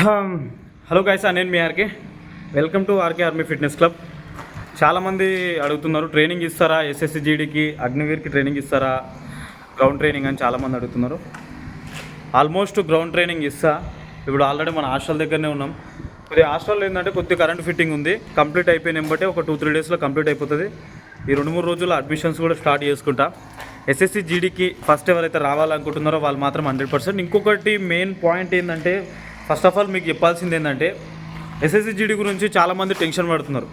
Hello guys నేను మీ RK. Welcome to RK army fitness club చాలామంది అడుగుతున్నారు ట్రైనింగ్ ఇస్తారా? ఎస్ఎస్సి జీడీకి అగ్నివీర్కి ట్రైనింగ్ ఇస్తారా? గ్రౌండ్ ట్రైనింగ్ అని చాలామంది అడుగుతున్నారు. ఆల్మోస్ట్ గ్రౌండ్ ట్రైనింగ్ ఇస్తా. ఇప్పుడు ఆల్రెడీ మన హాస్టల్ దగ్గరనే ఉన్నాం. కొద్ది హాస్టల్లో ఏంటంటే కొద్దిగా కరెంట్ ఫిట్టింగ్ ఉంది. కంప్లీట్ అయిపోయిన బట్టే ఒక టూ త్రీ డేస్లో కంప్లీట్ అయిపోతుంది. ఈ రెండు మూడు రోజుల్లో అడ్మిషన్స్ కూడా స్టార్ట్ చేసుకుంటా. ఎస్ఎస్సి జీడీకి ఫస్ట్ ఎవరైతే రావాలనుకుంటున్నారో వాళ్ళు మాత్రం హండ్రెడ్ పర్సెంట్ ఇంకొకటి మెయిన్ పాయింట్ ఏంటంటే ఫస్ట్ ఆఫ్ ఆల్ మీకు చెప్పాల్సింది ఏంటంటే ఎస్ఎస్సి జీడీ గురించి చాలామంది టెన్షన్ పడుతున్నారు.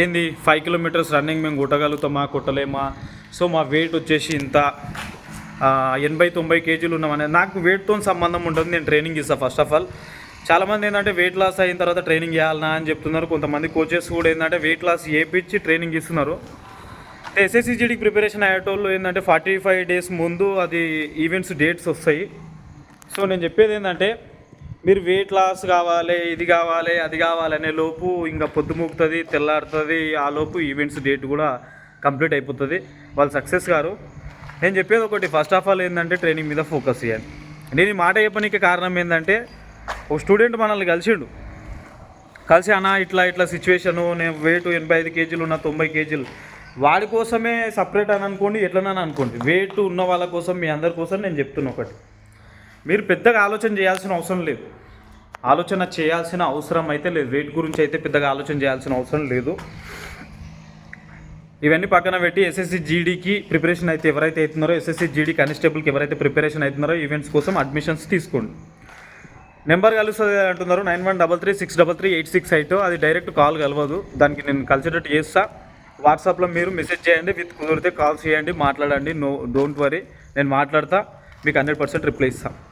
ఏంది ఫైవ్ కిలోమీటర్స్ రన్నింగ్ మేము కొట్టగలుగుతామా కొట్టలేమా? సో మా వెయిట్ వచ్చేసి ఇంత ఎనభై తొంభై కేజీలు ఉన్నామని నాకు వెయిట్తో సంబంధం ఉంటుంది నేను ట్రైనింగ్ ఇస్తాను ఫస్ట్ ఆఫ్ ఆల్ చాలామంది ఏంటంటే వెయిట్ లాస్ అయిన తర్వాత ట్రైనింగ్ చేయాలనా అని చెప్తున్నారు. కొంతమంది కోచెస్ కూడా ఏంటంటే వెయిట్ లాస్ చేయించి ట్రైనింగ్ ఇస్తున్నారు. ఎస్ఎస్సి జీడీకి ప్రిపరేషన్ అయ్యేటోళ్ళు ఏంటంటే ఫార్టీ ఫైవ్ డేస్ ముందు అది ఈవెంట్స్ డేట్స్ వస్తాయి. సో నేను చెప్పేది ఏంటంటే మీరు వెయిట్ లాస్ కావాలి ఇది కావాలి అది కావాలి అనే లోపు ఇంకా పొద్దుమూకుతుంది తెల్లారుతుంది. ఆ లోపు ఈవెంట్స్ డేట్ కూడా కంప్లీట్ అయిపోతుంది. వాళ్ళు సక్సెస్ గారు నేను చెప్పేది ఒకటి. ఫస్ట్ ఆఫ్ ఆల్ ఏంటంటే ట్రైనింగ్ మీద ఫోకస్ చేయాలి. నేను ఈ మాట చెప్పడానికి కారణం ఏంటంటే ఒక స్టూడెంట్ మనల్ని కలిసిండు. కలిసి అన్న ఇట్లా ఇట్లా సిచ్యువేషను నేను వెయిట్ ఎనభై ఐదు కేజీలు ఉన్న తొంభై కేజీలు. వాడి కోసమే సపరేట్ అని అనుకోండి ఎట్లనని అనుకోండి. వెయిట్ ఉన్న వాళ్ళ కోసం మీ అందరి కోసం నేను చెప్తున్నా ఒకటి. మీరు పెద్దగా ఆలోచన చేయాల్సిన అవసరం లేదు. ఆలోచన చేయాల్సిన అవసరం అయితే లేదు. వెయిట్ గురించి అయితే పెద్దగా ఆలోచన చేయాల్సిన అవసరం లేదు. ఇవన్నీ పక్కన పెట్టి ఎస్ఎస్సి జీడీకి ప్రిపరేషన్ అయితే ఎవరైతే అవుతున్నారో ఎస్ఎస్సి జీడీ కానిస్టేబుల్కి ఎవరైతే ప్రిపరేషన్ అవుతున్నారో ఈవెంట్స్ కోసం అడ్మిషన్స్ తీసుకోండి. నెంబర్ కలుస్తుంది అంటున్నారు. Nine one double three six double three eight six eight అది డైరెక్ట్ కాల్ కలవదు. దానికి నేను కలిసేటట్టు చేస్తా. వాట్సాప్లో మీరు మెసేజ్ చేయండి. విత్ కుదిరితే కాల్ చేయండి. మాట్లాడండి. నో డోంట్ వరీ నేను మాట్లాడతా. మీకు హండ్రెడ్ పర్సెంట్ రిప్లై ఇస్తాను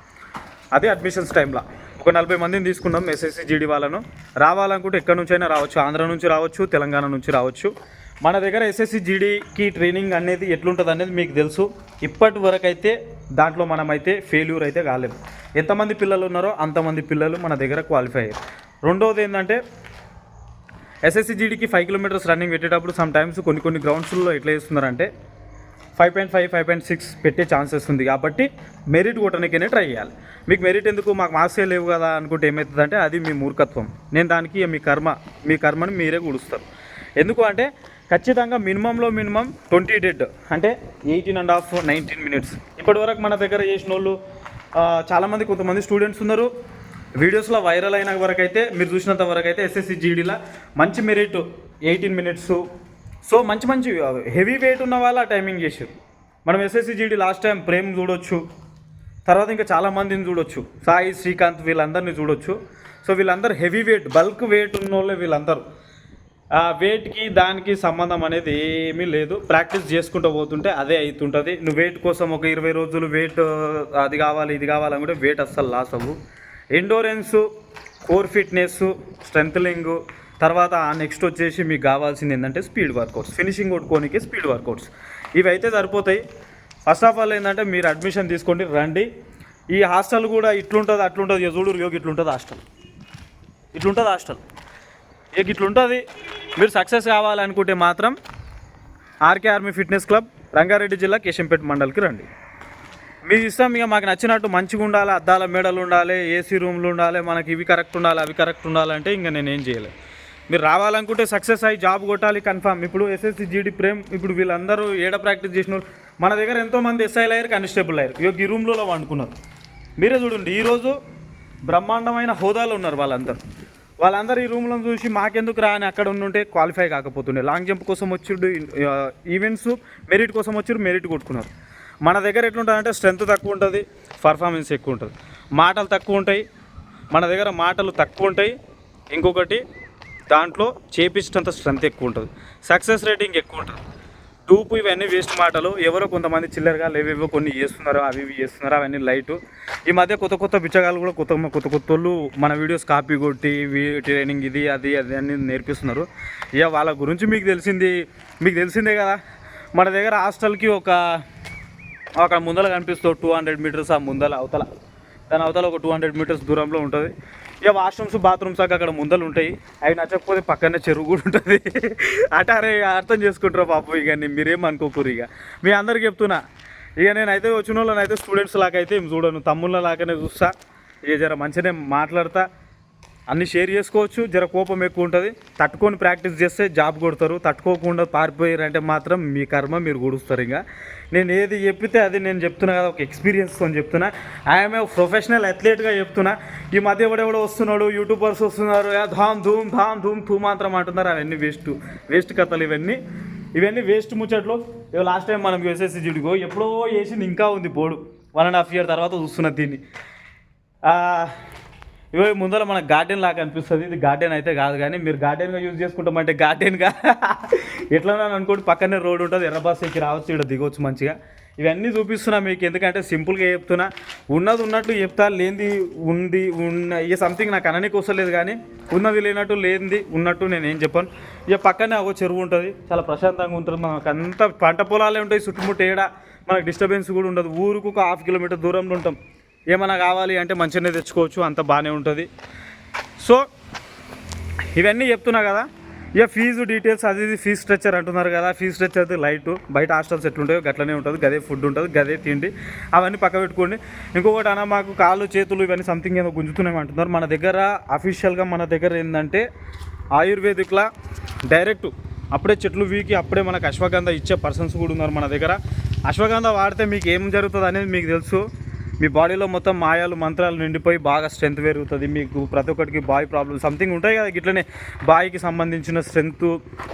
అదే అడ్మిషన్స్ టైంలో ఒక నలభై మందిని తీసుకున్నాం ఎస్ఎస్సి జీడీ వాళ్ళను. రావాలనుకుంటే ఎక్కడి నుంచైనా రావచ్చు. ఆంధ్ర నుంచి రావచ్చు తెలంగాణ నుంచి రావచ్చు. మన దగ్గర ఎస్ఎస్సి జీడీకి ట్రైనింగ్ అనేది ఎట్లుంటుంది అనేది మీకు తెలుసు. ఇప్పటి వరకు అయితే దాంట్లో మనమైతే ఫెయిల్యూర్ అయితే కాలేదు. ఎంతమంది పిల్లలు ఉన్నారో అంతమంది పిల్లలు మన దగ్గర క్వాలిఫై అయ్యారు. రెండవది ఏంటంటే ఎస్ఎస్సి జీడీకి ఫైవ్ కిలోమీటర్స్ రన్నింగ్ పెట్టేటప్పుడు సమ్ టైమ్స్ కొన్ని కొన్ని గ్రౌండ్స్లో ఎట్లా చేస్తున్నారంటే five point five five point six పెట్టే ఛాన్సెస్ ఉంది. కాబట్టి మెరిట్ కొట్టడానికైనా ట్రై చేయాలి. మీకు మెరిట్ ఎందుకు? మాకు మార్క్సే లేవు కదా అనుకుంటే ఏమవుతుందంటే అది మీ మూర్ఖత్వం. నేను దానికి మీ కర్మ మీ కర్మని మీరే కూడుస్తారు ఎందుకు అంటే ఖచ్చితంగా మినిమంలో మినిమం ట్వంటీ డెడ్ అంటే eighteen and half nineteen minutes. ఇప్పటివరకు మన దగ్గర చేసిన వాళ్ళు చాలామంది కొంతమంది స్టూడెంట్స్ ఉన్నారు. వీడియోస్లో వైరల్ అయిన వరకు అయితే మీరు చూసినంత వరకు అయితే ఎస్ఎస్సి జీడీలో మంచి మెరిట్ ఎయిటీన్ మినిట్స్ సో మంచి మంచి హెవీ వెయిట్ ఉన్న వాళ్ళు ఆ టైమింగ్ చేశారు మనం SSC GD last time frame చూడొచ్చు. తర్వాత ఇంకా చాలా మందిని చూడొచ్చు. సాయి శ్రీకాంత్ వీళ్ళందరినీ చూడొచ్చు. సో వీళ్ళందరూ హెవీ వెయిట్ బల్క్ వెయిట్ ఉన్న వాళ్ళే వీళ్ళందరూ. ఆ వెయిట్కి దానికి సంబంధం అనేది ఏమీ లేదు. ప్రాక్టీస్ చేసుకుంటూ పోతుంటే అదే అవుతుంటుంది నువ్వు వెయిట్ కోసం ఒక ఇరవై రోజులు వెయిట్ అది కావాలి ఇది కావాలనుకుంటే వెయిట్ అస్సలు లాస్ అవ్వు. ఎండోరెన్స్ కోర్ ఫిట్నెస్ స్ట్రెంత్లింగ్ తర్వాత నెక్స్ట్ వచ్చేసి మీకు కావాల్సింది ఏంటంటే స్పీడ్ వర్కౌట్స్ ఫినిషింగ్ కొట్టుకోనికి స్పీడ్ వర్కౌట్స్ ఇవి అయితే సరిపోతాయి. ఫస్ట్ ఆఫ్ ఆల్ ఏంటంటే మీరు అడ్మిషన్ తీసుకోండి రండి. ఈ హాస్టల్ కూడా ఇట్లుంటుంది అట్లుంటుంది. ఇక చూడు యోగి ఇట్లుంటుంది హాస్టల్ ఇట్లుంటుంది హాస్టల్ ఇక ఇట్లుంటుంది. మీరు సక్సెస్ కావాలనుకుంటే మాత్రం RK army fitness club Rangareddy జిల్లా కేశంపేట మండల్కి రండి. మీ ఇష్టం ఇక మాకు నచ్చినట్టు మంచిగా ఉండాలి అద్దాల మేడలు ఉండాలి ఏసీ రూమ్లు ఉండాలి మనకి ఇవి కరెక్ట్ ఉండాలి అవి కరెక్ట్ ఉండాలంటే ఇంకా నేను ఏం చేయలేదు మీరు రావాలనుకుంటే సక్సెస్ అయ్యి జాబ్ కొట్టాలి కన్ఫామ్. ఇప్పుడు ఎస్ఎస్సి జీడి ప్రేమ్ ఇప్పుడు వీళ్ళందరూ ఏడ ప్రాక్టీస్ చేసిన వాళ్ళు మన దగ్గర ఎంతోమంది ఎస్ఐలు అయ్యారు కానిస్టేబుల్ అయ్యారు ఇక ఈ రూమ్లో వండుకున్నారు. మీరే చూడండి ఈరోజు బ్రహ్మాండమైన హోదాలో ఉన్నారు వాళ్ళందరూ. వాళ్ళందరూ ఈ రూమ్లో చూసి మాకెందుకు రా అని అక్కడ ఉండుంటే క్వాలిఫై కాకపోతుండే. లాంగ్ జంప్ కోసం వచ్చిండు ఈవెంట్స్ మెరిట్ కోసం వచ్చిరు మెరిట్ కొట్టుకున్నారు. మన దగ్గర ఎట్లుంటుందంటే స్ట్రెంత్ తక్కువ ఉంటుంది పర్ఫార్మెన్స్ ఎక్కువ ఉంటుంది. మాటలు తక్కువ ఉంటాయి మన దగ్గర మాటలు తక్కువ ఉంటాయి. ఇంకొకటి దాంట్లో చేపించినంత స్ట్రెంత్ ఎక్కువ ఉంటుంది. సక్సెస్ రేటింగ్ ఎక్కువ ఉంటుంది. టూపు ఇవన్నీ వేస్ట్ మాటలు. ఎవరో కొంతమంది చిల్లరగా లేవేవో కొన్ని చేస్తున్నారు అవి ఇవి చేస్తున్నారు అవన్నీ లైట్ ఈ మధ్య కొత్త కొత్త బిచ్చగాళ్ళు కూడా కొత్త కొత్త కొత్త వాళ్ళు మన వీడియోస్ కాపీ కొట్టి ట్రైనింగ్ ఇది అది అది అన్ని నేర్పిస్తున్నారు. ఇక వాళ్ళ గురించి మీకు తెలిసింది మీకు తెలిసిందే కదా? మన దగ్గర హాస్టల్కి ఒక అక్కడ ముందర కనిపిస్తుంది టూ హండ్రెడ్ మీటర్స్ ఆ ముందల అవతల. దాని అవతల ఒక టూ హండ్రెడ్ మీటర్స్ దూరంలో ఉంటుంది. ఇక వాష్రూమ్స్ బాత్రూమ్స్ దాకా అక్కడ ముందలు ఉంటాయి. అవి నచ్చకపోతే పక్కనే చెరువు కూడా ఉంటుంది. అట అరే అర్థం చేసుకుంటారు పాప ఇక మీరేం అనుకోకూరు ఇక. మీ అందరికి చెప్తున్నా. ఇక నేనైతే వచ్చిన వాళ్ళని అయితే స్టూడెంట్స్ లాగా అయితే ఏం చూడను. తమ్ముళ్ళ లాగానే చూస్తా. ఇక జర మంచిగానే మాట్లాడతా. అన్ని షేర్ చేసుకోవచ్చు. జర కోపం ఎక్కువ ఉంటుంది. తట్టుకొని ప్రాక్టీస్ చేస్తే జాబ్ కొడతారు. తట్టుకోకుండా పారిపోయారంటే మాత్రం మీ కర్మ మీరు గుడుస్తారు ఇంకా. నేను ఏది చెప్పితే అది నేను చెప్తున్నా కదా. ఒక ఎక్స్పీరియన్స్తో చెప్తున్నా. ఐఎమ్ ఏ ప్రొఫెషనల్ అథ్లెట్గా చెప్తున్నా. ఈ మధ్య ఎవడెవడో వస్తున్నాడు యూట్యూబర్స్ వస్తున్నారు. ధామ్ ధూమ్ ధామ్ ధూమ్ ధూ మాత్రం అంటున్నారు. అవన్నీ వేస్ట్ వేస్ట్ కథలు ఇవన్నీ. ఇవన్నీ వేస్ట్ ముచ్చట్లు. ఇవి లాస్ట్ టైం మనం వేసేసి జుడిగో ఎప్పుడో వేసింది ఇంకా ఉంది board. One and half year తర్వాత చూస్తున్నా దీన్ని. ఇవే ముందర మన గార్డెన్ లాగా అనిపిస్తుంది. ఇది గార్డెన్ అయితే కాదు కానీ మీరు గార్డెన్గా యూజ్ చేసుకుంటామంటే గార్డెన్గా ఎట్లా అనుకోండి పక్కనే రోడ్ ఉంటుంది ఎర్ర ఎక్కి రావచ్చు ఇక్కడ దిగవచ్చు మంచిగా. ఇవన్నీ చూపిస్తున్నా మీకు ఎందుకంటే సింపుల్గా చెప్తున్నా. ఉన్నది ఉన్నట్లు చెప్తా లేనిది ఉంది ఉన్న ఇక సంథింగ్ నాకు అననికి వస్తలేదు కానీ ఉన్నది లేనట్టు లేనిది ఉన్నట్టు నేను ఏం చెప్పాను. ఇక పక్కనే ఒక చెరువు ఉంటుంది చాలా ప్రశాంతంగా ఉంటుంది. మనకు అంత పంట పొలాలే ఉంటాయి చుట్టుముట్టు ఏడ మనకు డిస్టర్బెన్స్ కూడా ఉండదు. ఊరుకు ఒక హాఫ్ కిలోమీటర్ దూరంలో ఉంటాం. ఏమైనా కావాలి అంటే మంచిగానే తెచ్చుకోవచ్చు అంత బాగానే ఉంటుంది. సో ఇవన్నీ చెప్తున్నా కదా. ఇక ఫీజు డీటెయిల్స్ అది ఇది ఫీజ్ స్ట్రక్చర్ అంటున్నారు కదా ఫీజ్ స్ట్రక్చర్ అది లైట్ బయట హాస్టల్స్ ఎట్లుంటాయో గట్లనే ఉంటుంది గదే ఫుడ్ ఉంటుంది గదే తిండి అవన్నీ పక్క పెట్టుకోండి. ఇంకొకటి అన్న మాకు కాళ్ళు చేతులు ఇవన్నీ సంథింగ్ ఏదో గుంజుతున్నాయి అంటున్నారు. మన దగ్గర అఫీషియల్గా మన దగ్గర ఏంటంటే ఆయుర్వేదిక్లా డైరెక్ట్ అప్పుడే చెట్లు వీకి అప్పుడే మనకు అశ్వగంధ ఇచ్చే పర్సన్స్ కూడా ఉన్నారు మన దగ్గర. అశ్వగంధ వాడితే మీకు ఏం జరుగుతుంది అనేది మీకు తెలుసు. మీ బాడీలో మొత్తం మాయాలు మంత్రాలు నిండిపోయి బాగా స్ట్రెంత్ పెరుగుతుంది. మీకు ప్రతి ఒక్కరికి బాయ్ ప్రాబ్లమ్ సంథింగ్ ఉంటాయి కదా ఇట్లనే. బాయ్కి సంబంధించిన స్ట్రెంత్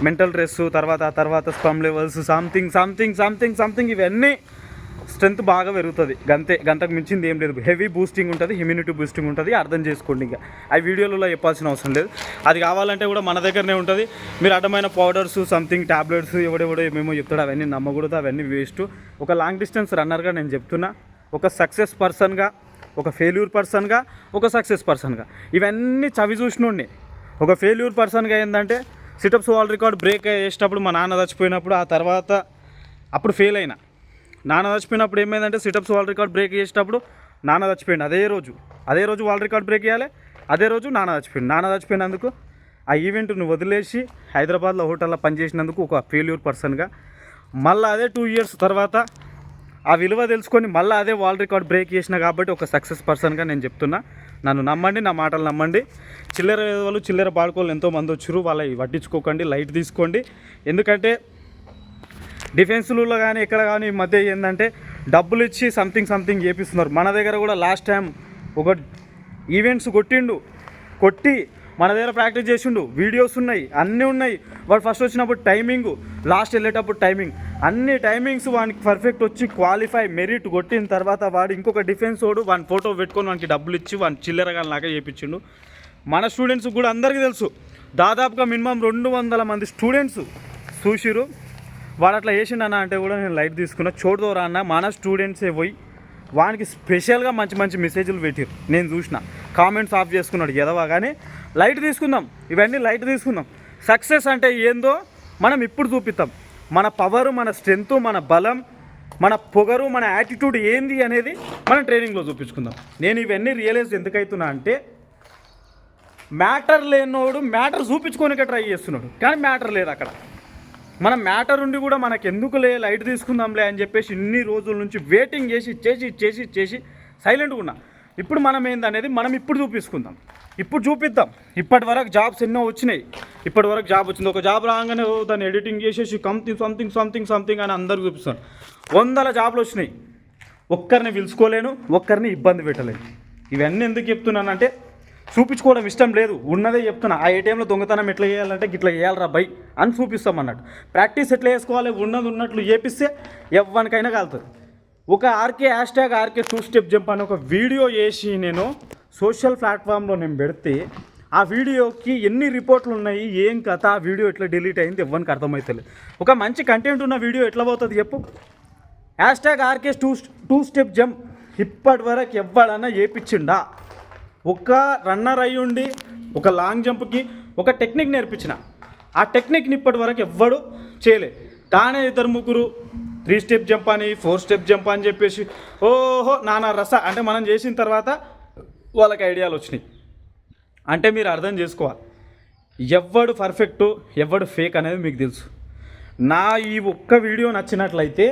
మెంటల్ స్ట్రెస్ తర్వాత ఆ తర్వాత sperm levels something something something something ఇవన్నీ స్ట్రెంత్ బాగా పెరుగుతుంది. గంతే గంటకు మించింది ఏం లేదు. హెవీ బూస్టింగ్ ఉంటుంది ఇమ్యూనిటీ బూస్టింగ్ ఉంటుంది అర్థం చేసుకోండి ఇంకా. ఆ వీడియోలలో చెప్పాల్సిన అవసరం లేదు. అది కావాలంటే కూడా మన దగ్గరనే ఉంటుంది. మీరు అడ్డమైన పౌడర్స్ సంథింగ్ టాబ్లెట్స్ ఎవడెవడో ఏమేమో చెప్తాడు అవన్నీ నమ్మకూడదు అవన్నీ వేస్ట్ ఒక లాంగ్ డిస్టెన్స్ రన్నర్గా నేను చెప్తున్నా. ఒక సక్సెస్ పర్సన్గా ఒక ఫెయిల్యూర్ పర్సన్గా ఒక సక్సెస్ పర్సన్గా ఇవన్నీ చవి చూసినోడిని. ఒక ఫెయిల్యూర్ పర్సన్గా ఏంటంటే సిటప్స్ వాల్ రికార్డ్ బ్రేక్ చేసేటప్పుడు మా నాన్న చచ్చిపోయినప్పుడు ఆ తర్వాత అప్పుడు ఫెయిల్ అయినా. నాన్న చచ్చిపోయినప్పుడు ఏమైందంటే సిటప్స్ వాల్ రికార్డ్ బ్రేక్ చేసేటప్పుడు నాన్న చచ్చిపోయింది అదే రోజు. అదే రోజు వాల్ రికార్డ్ బ్రేక్ చేయాలి. అదే రోజు నాన్న చచ్చిపోయింది నాన్న చచ్చిపోయినందుకు ఆ ఈవెంట్ నువ్వు వదిలేసి హైదరాబాద్లో హోటల్లో పనిచేసినందుకు ఒక ఫెయిల్యూర్ పర్సన్గా మళ్ళీ అదే టూ ఇయర్స్ తర్వాత ఆ విలువ తెలుసుకొని మళ్ళీ అదే వరల్డ్ రికార్డ్ బ్రేక్ చేసిన కాబట్టి ఒక సక్సెస్ పర్సన్గా నేను చెప్తున్నా. నన్ను నమ్మండి నా మాటలు నమ్మండి. చిల్లర వాళ్ళు చిల్లర పాడుకోవాలి ఎంతో మంది వచ్చారు వాళ్ళవి పట్టించుకోకండి లైట్ తీసుకోండి. ఎందుకంటే డిఫెన్స్లో కానీ ఎక్కడ కానీ ఈ మధ్య ఏంటంటే డబ్బులు ఇచ్చి సంథింగ్ సంథింగ్ చేపిస్తున్నారు. మన దగ్గర కూడా లాస్ట్ టైం ఒక ఈవెంట్స్ కొట్టిండు. కొట్టి మన దగ్గర ప్రాక్టీస్ చేసిండు వీడియోస్ ఉన్నాయి అన్నీ ఉన్నాయి. వాడు ఫస్ట్ వచ్చినప్పుడు టైమింగ్ లాస్ట్ వెళ్ళేటప్పుడు టైమింగ్ అన్ని టైమింగ్స్ వానికి పర్ఫెక్ట్ వచ్చి క్వాలిఫై మెరిట్ కొట్టిన తర్వాత వాడు ఇంకొక డిఫెన్స్ వాడు వాని ఫోటో పెట్టుకొని వానికి డబ్బులు ఇచ్చి వాని చిల్లరగా లాగా చేయించిండు మన స్టూడెంట్స్ కూడా అందరికీ తెలుసు. దాదాపుగా మినిమం రెండు వందల మంది స్టూడెంట్స్ చూసిరు వాడు అట్లా చేసిండన్న అంటే కూడా నేను లైట్ తీసుకున్నా. చూడదోరా అన్న మన స్టూడెంట్సే పోయి వానికి స్పెషల్గా మంచి మంచి మెసేజ్లు పెట్టారు నేను చూసిన. కామెంట్స్ ఆఫ్ చేసుకున్నాడు ఎదవా కానీ లైట్ తీసుకుందాం. ఇవన్నీ లైట్ తీసుకుందాం. సక్సెస్ అంటే ఏందో మనం ఇప్పుడు చూపిస్తాం మన పవర్ మన స్ట్రెంత్ మన బలం మన పొగరు మన యాటిట్యూడ్ ఏంది అనేది మనం ట్రైనింగ్లో చూపించుకుందాం. నేను ఇవన్నీ రియలైజ్ ఎందుకైతున్నా అంటే మ్యాటర్ లేనోడు మ్యాటర్ చూపించుకోనికే ట్రై చేస్తున్నాడు. కానీ మ్యాటర్ లేదు అక్కడ. మన మ్యాటర్ ఉండి కూడా మనకు ఎందుకులే లైట్ తీసుకుందాంలే అని చెప్పేసి ఇన్ని రోజుల నుంచి వెయిటింగ్ చేసి చేసి చేసి చేసి సైలెంట్గా ఉన్నా. ఇప్పుడు మనం ఏందనేది మనం ఇప్పుడు చూపించుకుందాం ఇప్పుడు చూపిద్దాం. ఇప్పటి వరకు జాబ్స్ ఎన్నో వచ్చినాయి. ఇప్పటి వరకు జాబ్ వచ్చింది. ఒక జాబ్ రాగానే దాన్ని ఎడిటింగ్ చేసేసి కంథింగ్ సంథింగ్ సంథింగ్ సంథింగ్ అని అందరికి చూపిస్తాను వందల జాబ్లు వచ్చినాయి. ఒక్కరిని పిలుచుకోలేను ఒక్కరిని ఇబ్బంది పెట్టలేను. ఇవన్నీ ఎందుకు చెప్తున్నానంటే చూపించుకోవడం ఇష్టం లేదు. ఉన్నదే చెప్తున్నా. ఆ ఏటీఎంలో దొంగతనం ఎట్లా చేయాలంటే ఇట్లా చేయాలరా బై అని చూపిస్తాం అన్నట్టు ప్రాక్టీస్ ఎట్లా చేసుకోవాలి? ఉన్నది ఉన్నట్లు చేపిస్తే ఎవరికైనా కాలుతుంది. ఒక RK hash tag RK two step jump అని ఒక వీడియో వేసి నేను సోషల్ ప్లాట్ఫామ్లో నేను పెడితే ఆ వీడియోకి ఎన్ని రిపోర్ట్లు ఉన్నాయి ఏం కథ ఆ వీడియో ఎట్లా డిలీట్ అయింది ఇవ్వనికి అర్థమవుతలేదు ఒక మంచి కంటెంట్ ఉన్న వీడియో ఎట్లా పోతుంది చెప్పు. Hash tag RK two two step jump ఇప్పటి వరకు ఎవ్వడన్నా చేపించిండా ఒక రన్నర్ అయి ఉండి ఒక లాంగ్ జంప్కి ఒక టెక్నిక్ నేర్పించిన. ఆ టెక్నిక్ని ఇప్పటి వరకు ఎవ్వడు చేయలే. తానే ఇద్దరు ముగ్గురు త్రీ స్టెప్ జంప్ అని ఫోర్ స్టెప్ జంప్ అని చెప్పేసి ఓహో నానా రస. అంటే మనం చేసిన తర్వాత వాళ్ళకి ఐడియాలు వచ్చినాయి. అంటే మీరు అర్థం చేసుకోవాలి. ఎవడు పర్ఫెక్టు ఎవడు ఫేక్ అనేది మీకు తెలుసు. నా ఈ ఒక్క వీడియో నచ్చినట్లయితే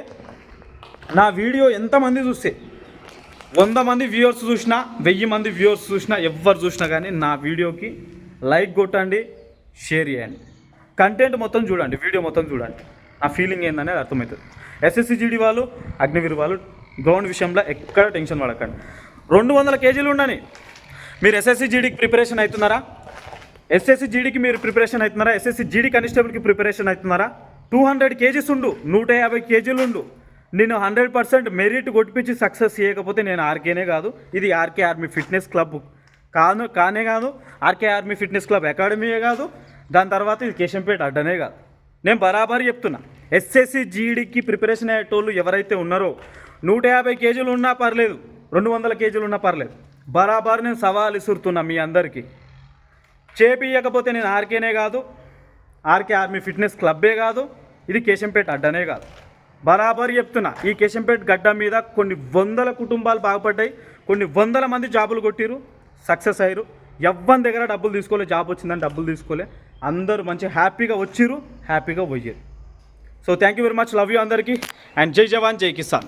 నా వీడియో ఎంతమంది చూస్తే వంద మంది వ్యూవర్స్ చూసినా వెయ్యి మంది వ్యూవర్స్ చూసినా ఎవరు చూసినా కానీ నా వీడియోకి లైక్ కొట్టండి షేర్ చేయండి. కంటెంట్ మొత్తం చూడండి వీడియో మొత్తం చూడండి. నా ఫీలింగ్ ఏందనేది అర్థమవుతుంది. ఎస్ఎస్సీ జీడి వాళ్ళు అగ్నివీర్ వాళ్ళు గ్రౌండ్ విషయంలో ఎక్కడ టెన్షన్ పడకండి. రెండు వందల కేజీలు ఉండని మీరు ఎస్ఎస్సి జీడీకి ప్రిపరేషన్ అవుతున్నారా? ఎస్ఎస్సి జీడీకి మీరు ప్రిపరేషన్ అవుతున్నారా? ఎస్ఎస్సి జీడీ కానిస్టేబుల్కి ప్రిపరేషన్ అవుతున్నారా? టూ హండ్రెడ్ కేజీస్ ఉండు నూట యాభై కేజీలు ఉండు. నేను హండ్రెడ్ పర్సెంట్ మెరిట్ కొట్టిపించి సక్సెస్ చేయకపోతే నేను ఆర్కేనే కాదు. ఇది ఆర్కే ఆర్మీ ఫిట్నెస్ క్లబ్ కాను కానే కాదు. ఆర్కే ఆర్మీ ఫిట్నెస్ క్లబ్ అకాడమీయే కాదు. దాని తర్వాత ఇది కేశంపేట అడ్డనే కాదు. నేను బరాబరి చెప్తున్నా. ఎస్ఎస్సి జీడీకి ప్రిపరేషన్ అయ్యేటోళ్ళు ఎవరైతే ఉన్నారో నూట యాభై కేజీలు ఉన్నా పర్లేదు రెండు వందల కేజీలు ఉన్నా పర్లేదు. బరాబర్ నేను సవాల్ ఇసురుతున్నా మీ అందరికీ. చేపియకపోతే నేను ఆర్కేనే కాదు ఆర్కే ఆర్మీ ఫిట్నెస్ క్లబ్బే కాదు ఇది కేశంపేట అడ్డనే కాదు. బరాబర్ చెప్తున్నా ఈ కేశంపేట గడ్డ మీద కొన్ని వందల కుటుంబాలు బాగుపడ్డాయి కొన్ని వందల మంది జాబులు కొట్టిరు సక్సెస్ అయ్యారు. ఎవ్వరి దగ్గర డబ్బులు తీసుకోలే జాబ్ వచ్చిందని డబ్బులు తీసుకోలే. అందరూ మంచి హ్యాపీగా వచ్చిర్రు హ్యాపీగా పోయారు. So thank you very much love you అందరికీ. అండ్ జై జవాన్ జై కిసాన్.